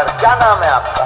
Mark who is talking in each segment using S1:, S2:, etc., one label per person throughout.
S1: Sir क्या नाम है आपका?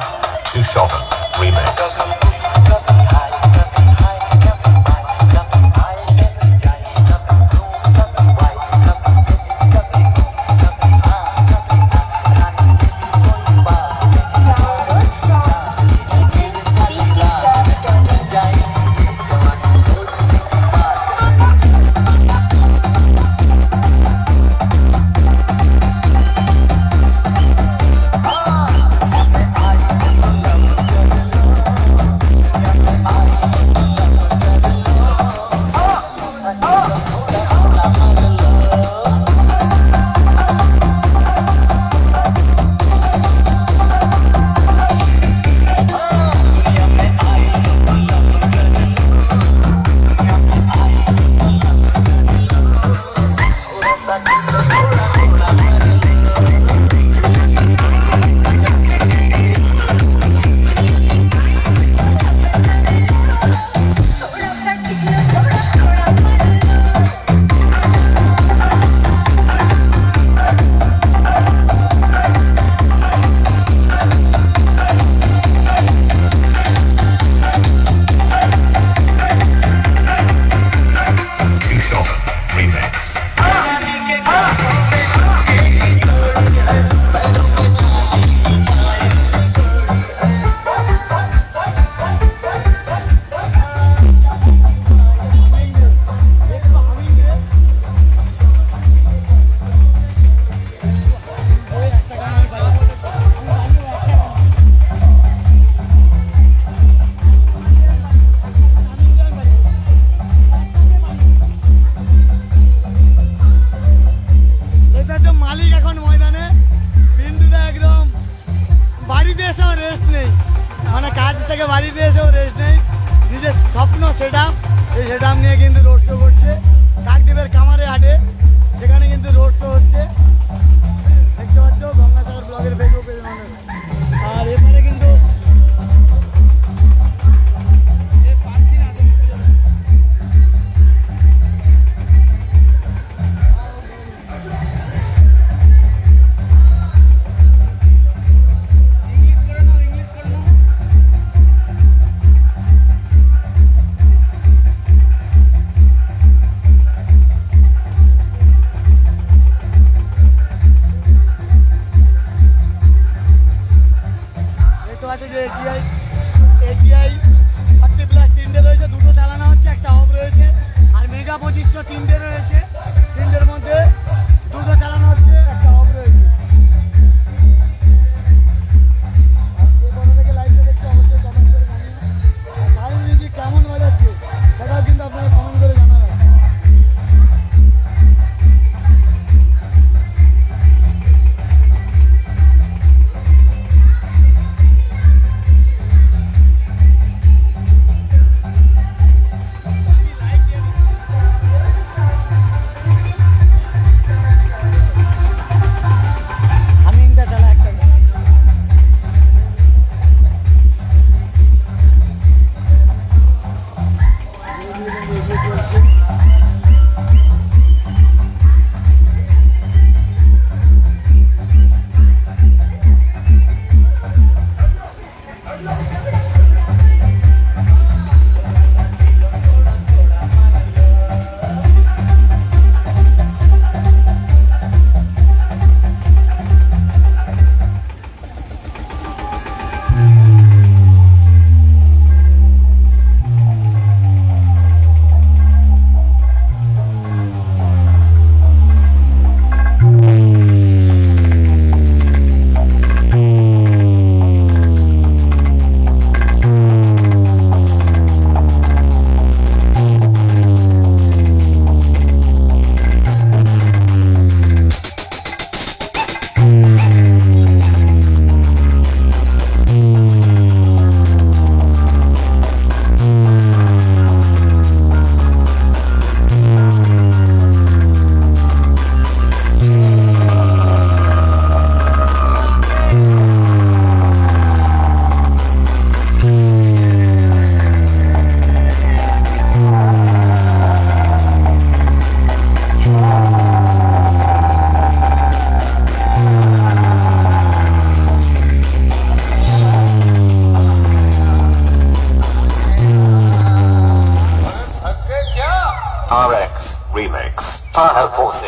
S2: Remix. Para Force.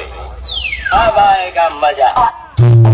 S3: आवाएगा मजा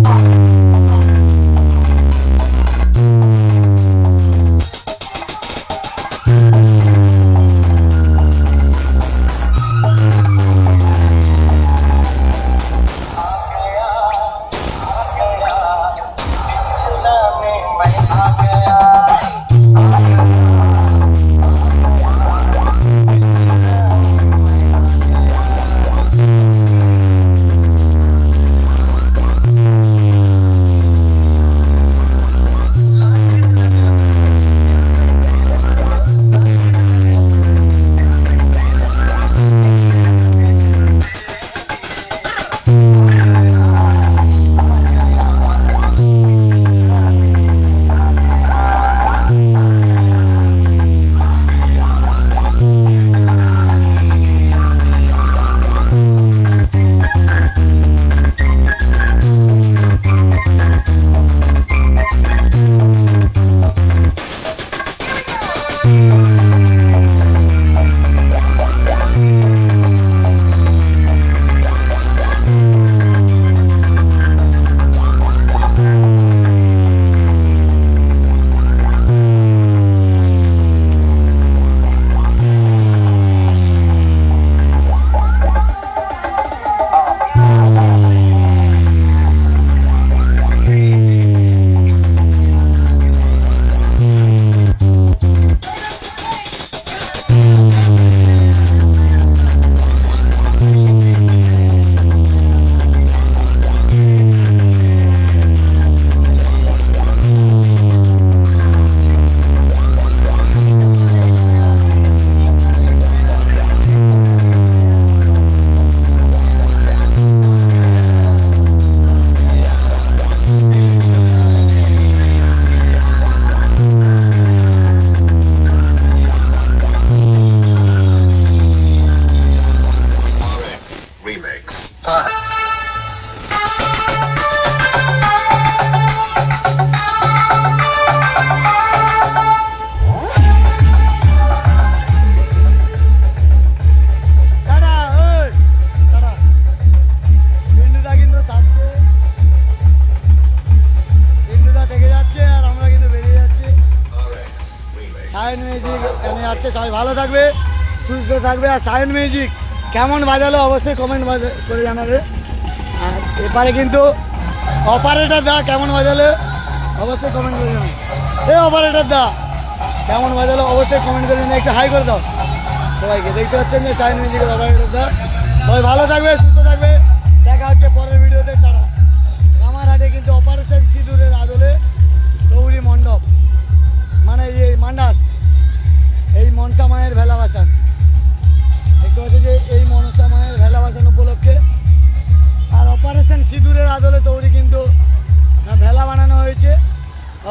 S1: যাচ্ছে সবাই ভালো থাকবে, সুস্থ থাকবে। আর সায়ন মিউজিক, কেমন বাজালো, অবশ্যই কমেন্ট করে জানাবে। আর এপারে কিন্তু অপারেটর দা কেমন বাজালো, অবশ্যই কমেন্ট করে জানাবে। এই অপারেটর দা, কেমন বাজালো, অবশ্যই কমেন্ট করে জানাবে। একটু হাই করে দাও। সবাইকে দেখতে পাচ্ছেন যে সায়ন মিউজিকের অপারেটর দা। সবাই ভালো থাকবে, সুস্থ থাকবে।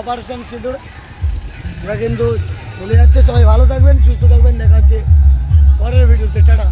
S1: অপারেশন সিঁদুর। ওরা কিন্তু চলে যাচ্ছে। সবাই ভালো থাকবেন, সুস্থ থাকবেন। দেখা হচ্ছে পরের ভিডিওতে। টাটা।